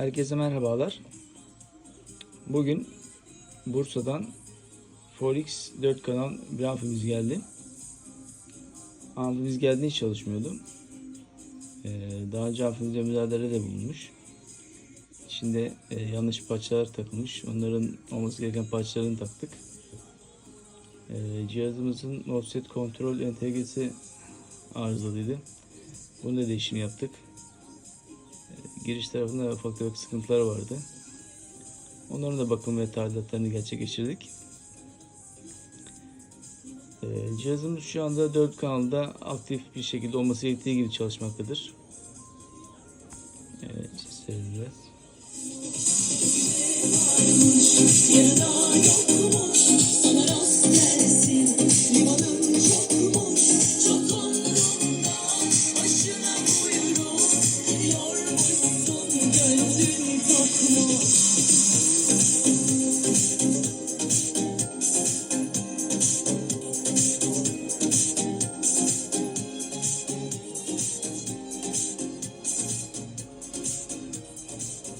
Herkese merhabalar. Bugün Bursa'dan Forex 4 kanal bir amfimiz geldi. Amfimiz geldiğinde hiç çalışmıyordu. Ee, daha önce amfimizde müdahale de bulunmuş. İçinde e, yanlış parçalar takılmış. Onların olması gereken parçalarını taktık. Ee, cihazımızın offset kontrol entegresi arızalıydı. Bunu da değişim yaptık giriş tarafında ufak tefek sıkıntılar vardı. Onların da bakım ve tadilatlarını gerçekleştirdik. Ee, cihazımız şu anda 4 kanalda aktif bir şekilde olması gerektiği gibi çalışmaktadır. Evet, gösterelim biraz.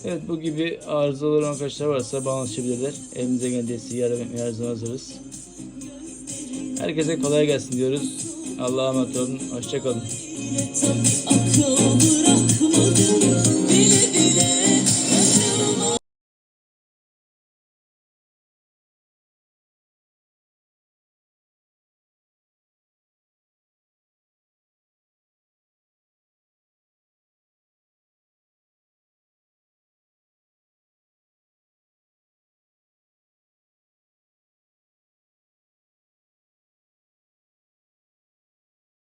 Evet bu gibi arızalı arkadaşlar varsa bana ulaşabilirler. Elimize gelen desteği yardım etmeye her zaman hazırız. Herkese kolay gelsin diyoruz. Allah'a emanet olun. Hoşçakalın.